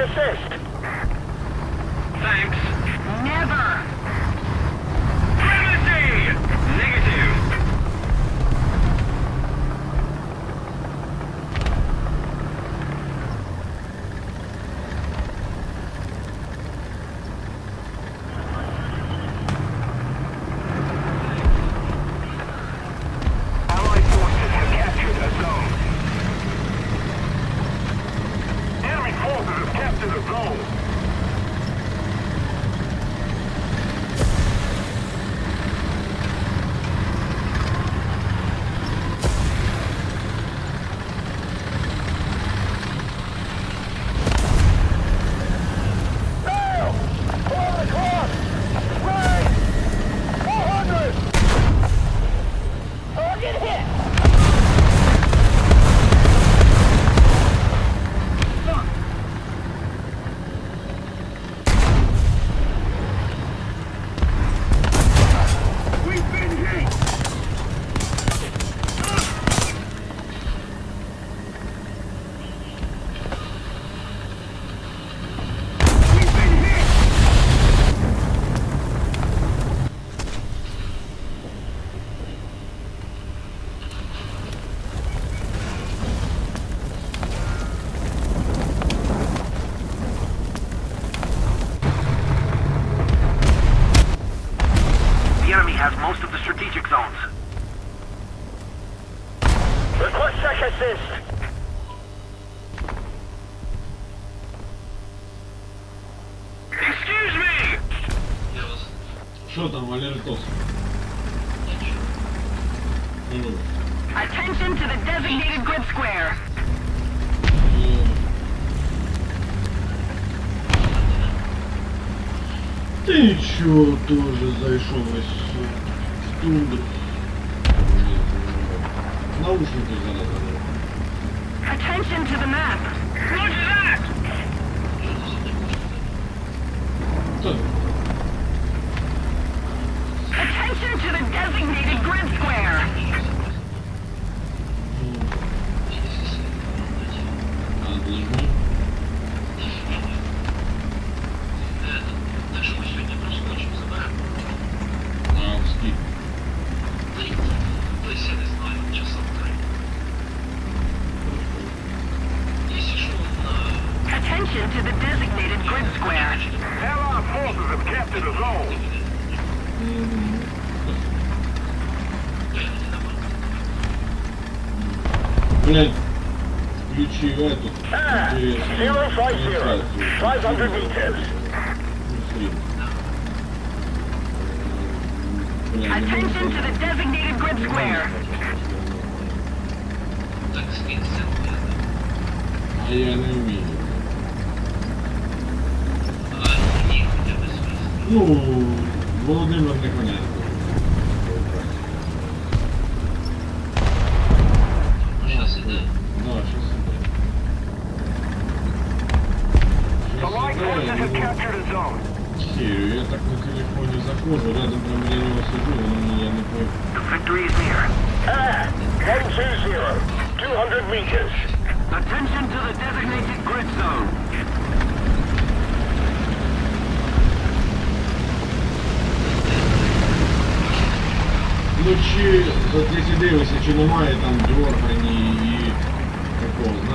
esquecer. Go! Що там, Валеритос? Ну, Attention to the designated grid square. е, Та нічого, теж зайшов ось в тундру. Наушники зараз заберу. Attention to the map. Roger that! Так, Блядь, включи эту. Ah, интересную 050. трансляцию. 500 meters. Стрим. Бля, не могу Attention to the designated grid square. Так, скинь ссылку. А я не вмію. А, ні, хоча б свій. Ну, Володимир Никоненко. Щас Херю, я так на телефоні заходжу, рядом прям біля нього сиджу, він мені, я не пойму. The victory is near. Ah, 120. 200 meters. Attention to the designated grid zone. Ну чи, от якщо дивишся, чи немає там доргані і такого, знаєш.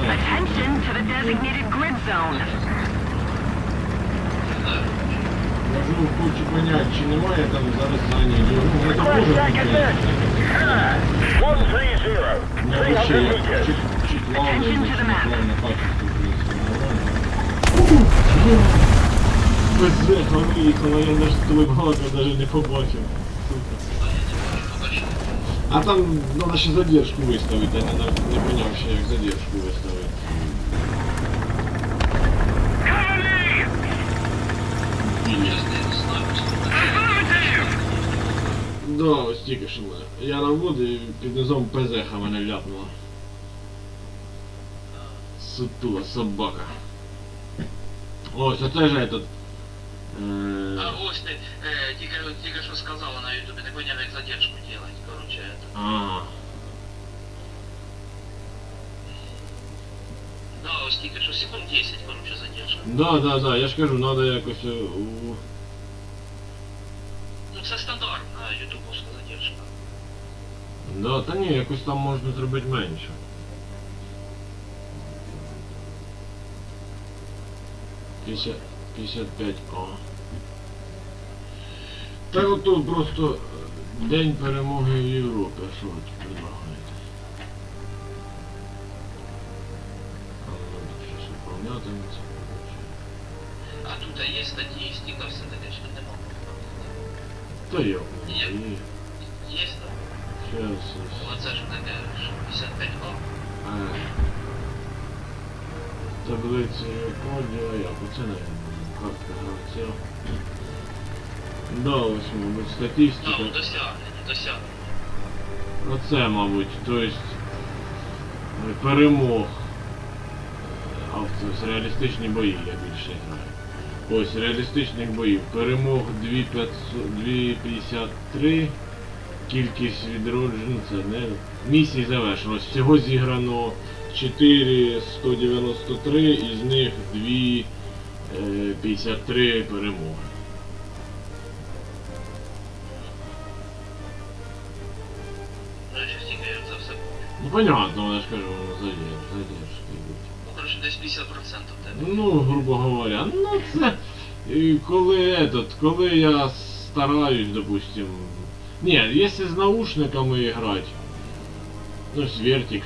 Attention to the designated grid zone. Кажу, хочу понять, чи немає там зараз зані Ну, це Request може track бути. assist. Ah, 130. Не 300 вообще, meters. чуть, чуть плавно, Attention to the чуть map. плавно качество, в принципе, нормально. Безеха виїхала, я навіть телебалка навіть не побачив. Сука. Поки що. А там треба ще задержку виставити, я не, не поняв ще як задержку виставити. Company! Щас не знаю, що це. Affirmative! Да, ось тільки що мене. Я на воду і під низом пезеха мене ляпнула. Сутула собака. Ось, оце ж этот. Е, А ось ти, е, тільки, тільки що сказала на ютубі, не поняв, як задержку делать, короче, это. а, Да, ось тільки що секунд 10, короче, задержка. да, да, да, я ж кажу, треба якось е, у... Ну це стандартна ютубовська задержка. Да, та ні, якось там можна зробити менше. П'ятдесят- 55 О. Так от тут просто День перемоги в Європі, а що ви тут предлагаєте? А, ну, тут щось виповнятиметься. А тут а є статистика, все таке, що нема. Та йо, Є. є. Є, так? Щас, щас. Оце ж таке 55 го. Е, Таблиці коді, а як? Оце, наверное, картка гравця. Да, ось, мабуть, статистика. Ну, досягнення, досягнення. Оце, мабуть, то есть е, перемог. А це реалістичні бої я більше граю. Ось реалістичних боїв. Перемог 2500 253. Кількість відроджень, це не. Місій завершилось. Всього зіграно 4193, із них 2 е, 53 перемоги. Значить, тільки я це все. Ну понятно, я ж кажу, задержки, задержки йдуть. Ну, короче, десь 50% тебе. Ну, грубо говоря, ну це коли этот, коли я стараюсь, допустим. Не, если с наушниками играть, ну, свертик,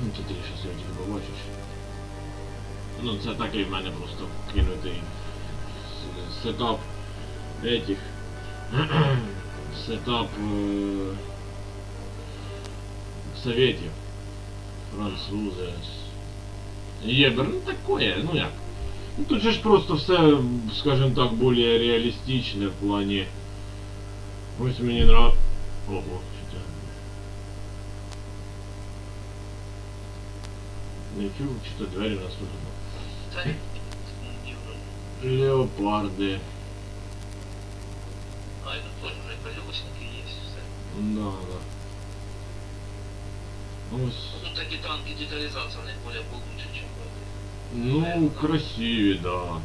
ну, ти ще свертик побачиш. Ну, це такий в мене просто кинутий с- сетап этих, сетап е, советів, французи, Єбер, ну такое, ну як. Ну тут же ж просто все, скажем так, более реалістичне в плані. Ось мені нрав... Ого, що це? Не чув, чи то двері у нас тут. Та ні, ні, вроде. Леопарди. А, это тоже уже колесники есть, все. Да, да. Ось. Ну, такие танки детализация, они более получше, чем в этой. Ну, красиві, да.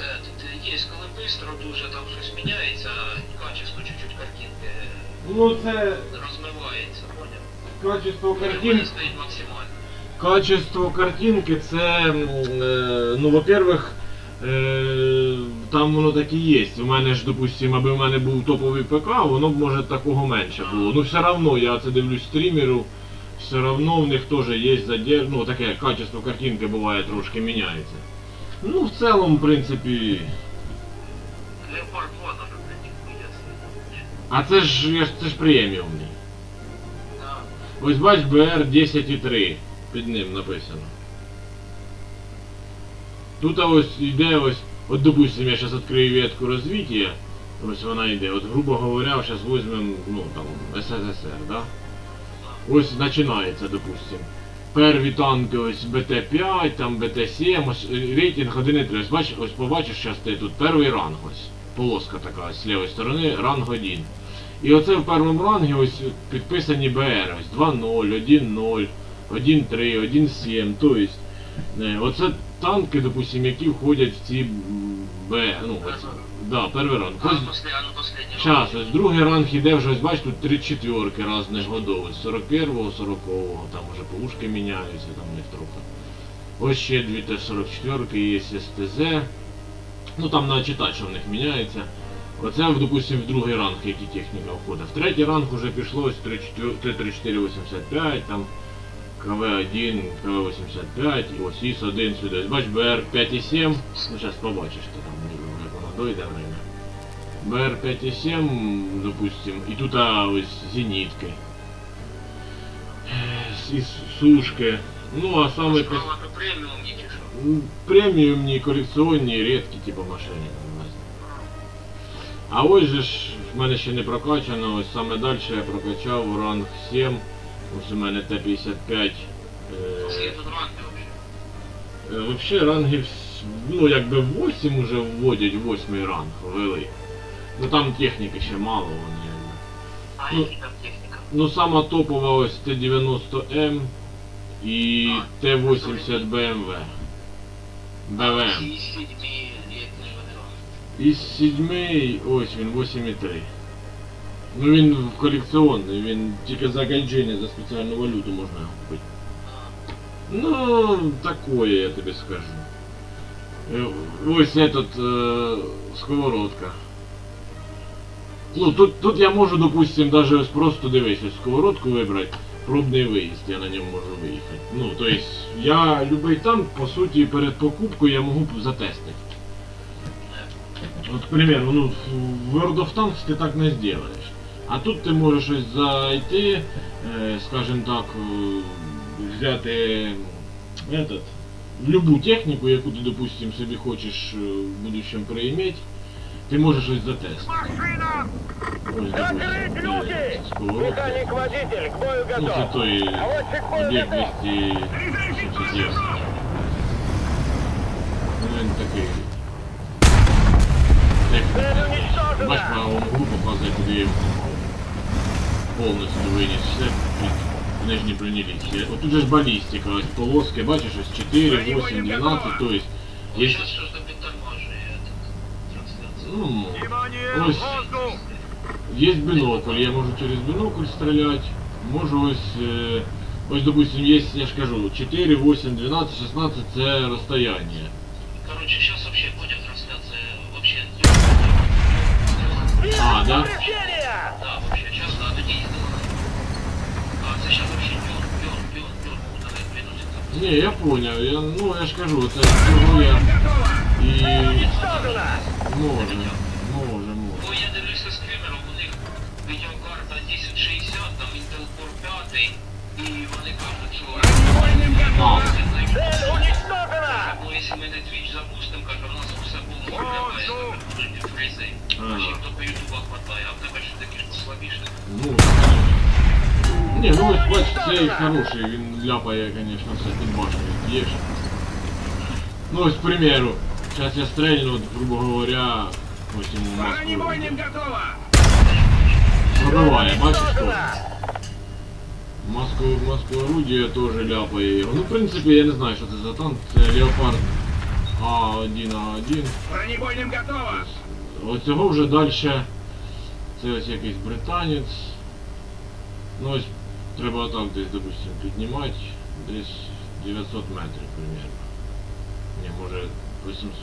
Е, Тут є, коли быстро дуже там щось міняється, качество чуть-чуть картинки Ну це розмивається, поняв? Качество картинки. Качество картинки це, е, ну, во-первых, е, там воно так і є. У мене ж, допустим, аби в мене був топовий ПК, воно б може такого менше було. Ну все равно, я це дивлюсь стрімеру, все равно в них теж є задержка, ну таке качество картинки буває трошки міняється. Ну, в цілому, в принципі. Леопард 2 даже, блядь, ніхуя. А це ж- це ж преміумний. Ось бач BR 10.3 під ним написано. Тут ось йде ось, от допустим, я зараз відкрию ветку розвиття, ось вона йде, от грубо говоря, зараз візьмемо, ну там, СССР, да? Ось починається, допустим. Перві танки ось БТ-5, там БТ-7, ось рейтинг 1.3. Ось бач, ось побачиш зараз ти тут перший ранг ось. Полоска така з лівої сторони, ранг 1. І оце в першому рангі ось підписані БР, ось 2.0, 1.0, 1.3, 1.7, тобто е, оце танки, допустим, які входять в ці Б, ну, ось, да, перший ранг. Ось, а, ну, ось другий ранг іде вже, ось бач, тут 34 різних годов, ось 41-го, 40-го, там уже пушки міняються, там в них трохи. Ось ще дві Т-44 є СТЗ. Ну там треба читати, що в них міняється. Оце, допустим, в другий ранг, які техніка входить. В третій ранг вже пішло ось Т-34-85, там КВ-1, КВ-85, і ось ІС-1 сюди. Ось бач, БР-5,7, ну зараз побачиш, що там як воно дойде время. БР-5,7, допустим, і тут а, ось зенітки. Е, І с- сушки. Ну, а саме пос- Справа то преміум, ні чи що. М, преміумні, колекціонні, рідкі, типу машини. А ось же ж в мене ще не прокачано, ось саме далі я прокачав ранг 7. Ось у мене Т-55. Скільки Е, ранги вообще? е, рангів, ну якби 8 уже вводять, 8 ранг ввели. Ну там техніки ще мало вони. А Ну, які там техніка? Ну сама топова ось Т-90М і Т-80 BMW. БВМ. Із сідьмий, ось він 8,3. Ну він в колекціонний, він тільки за гайджині, за спеціальну валюту можна його купити. Ну, такое я тобі скажу. Е, Ось этот е, сковородка. Ну тут, тут я можу, допустим, даже ось просто дивись, сковородку вибрати, пробний виїзд, я на ньому можу виїхати. Ну, то есть, я любий танк, по суті, перед покупкою я можу затестити. Вот, к примеру, ну, в World of Tanks ты так не сделаешь. А тут ти можеш ось зайти, е, скажем так, е, взяти этот, любу техніку, яку ти, допустим, собі хочеш е, в будущем прииметь, ти можеш ось затестити. Машина! Ось, Закрыть допустим, люки! е, сковородка. Механик-водитель, к бою Ну, це готов! той А вот чекпоинт об'єкт готов! 279. Ну, він такий. Цель Техніка. Бач, уничтожена! по углу показує, куди я його попав. Повністю виніс все під нижні бронелісті. От тут же ж балістика, ось полоски, бачиш, ось 4, 8, 12, то есть Є... є... Зараз щось там підтормажує этот, трансляцію. Ну, Внимание, ось воздух! є бінокль, я можу через бінокль стріляти, можу ось... Е, ось, допустим, є, я ж кажу, 4, 8, 12, 16 це розстояння. Короче, сейчас вообще будет А, да? Да, вообще, а тоді їздила. А це зараз вообще дьон, дьон, дьон, дьон, куди не приносить. Ні, я поняв. Я, ну я ж кажу, це чого я і Уничтожено! може, може, може. Я дивлюся скримером, у них відеокарта 1060, там Intel Core 5, і вони кажуть, що... А, Цель уничтожена! Ну, якщо ми не Twitch запустимо, каже, у нас все було виглядає, що будуть. Ага. Хто по ютубах хватає, а в тебе що такі ж послабіше. ну. Ні, ну ось бач, цей хороший, він ляпає, звісно, все під башню б'єш. Ну ось, к примеру, зараз я стрельну, грубо говоря, ось йому маску. Пробиває, бачиш що? Маску, маску орудия теж ляпає його. Ну, в принципі, я не знаю, що це за танк. Це Leopard А1А1. Бронебойным готово! Оцього вже далі. Це ось якийсь британець. Ну ось треба отак десь, допустим, піднімати. Десь 900 метрів примерно. Ні, може 800.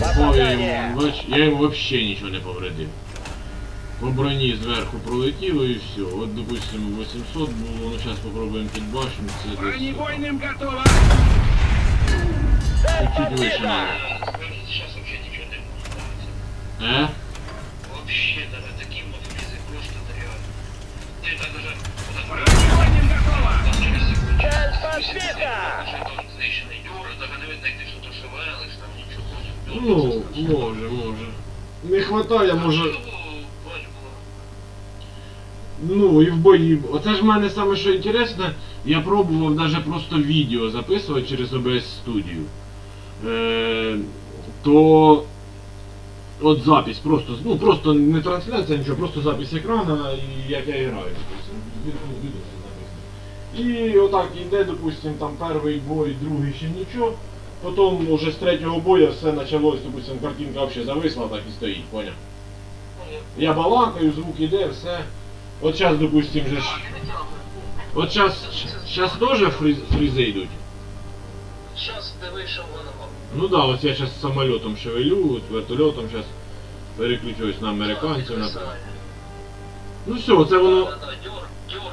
Попав я йому, я йому взагалі нічого не повредив. По броні зверху пролетіло і все. От, допустим, 800 було, ну зараз попробуємо під башню, це десь готово! чуть вище надо. Зараз взагалі нічого не можна. Е? Вообще, даже такі мофрізи просто нереально. Ти так уже... Бронебойным готово! Вже там знищений Юра, даже що-то шевелиш, там нічого. Ну, може, може. Не хватає, може. Ну і в бої. Оце ж в мене саме що інтересне, я пробував навіть просто відео записувати через OBS студію. Е, то от запись, просто, ну просто не трансляція, нічого, просто запись екрана і як я граю. І отак йде, допустим, там перший бой, другий ще нічого. Потім уже з третього бою все почалось, допустим, картинка взагалі зависла, так і стоїть, поняв? Я балакаю, звук іде, все. От зараз, допустим, же ж. От зараз, теж фрізи йдуть. Воно. Ну да, ось я зараз самолітом шевелю, от вертольотом зараз переключуюсь на американців, наприклад. Ну все, це воно. Дюр, дюр,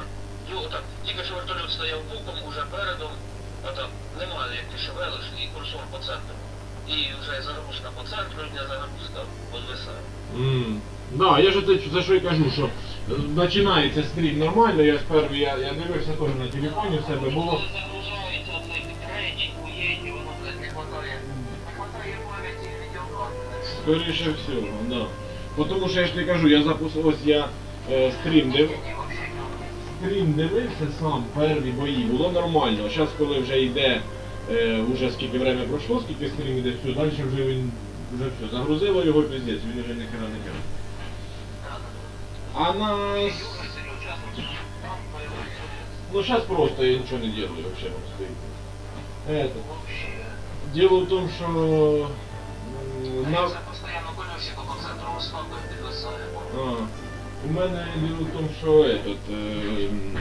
дюр, так. Тільки що вертольот стояв боком, уже передом, а там немає, як ти шевелиш, і курсор по центру. І вже загрузка по центру, і загрузка підвисає. М, Да, я ж це за що і кажу, що починається стрім нормально, я спершу я, я дивився теж на телефоні в себе було. Скоріше всього, да. Бо Тому що я ж не кажу, я запустив, ось я е, стрім див, стрім дивився сам, перві бої, було нормально. Зараз коли вже йде, е, вже скільки время пройшло, скільки стрім йде, все, далі вже він вже все, загрузило його піздець, він вже ніхера не каже. А на... Ну сейчас просто я ничего не делаю вообще он стоит. Это. Дело в том, что на... А, у мене діло в тому, що этот, е, м,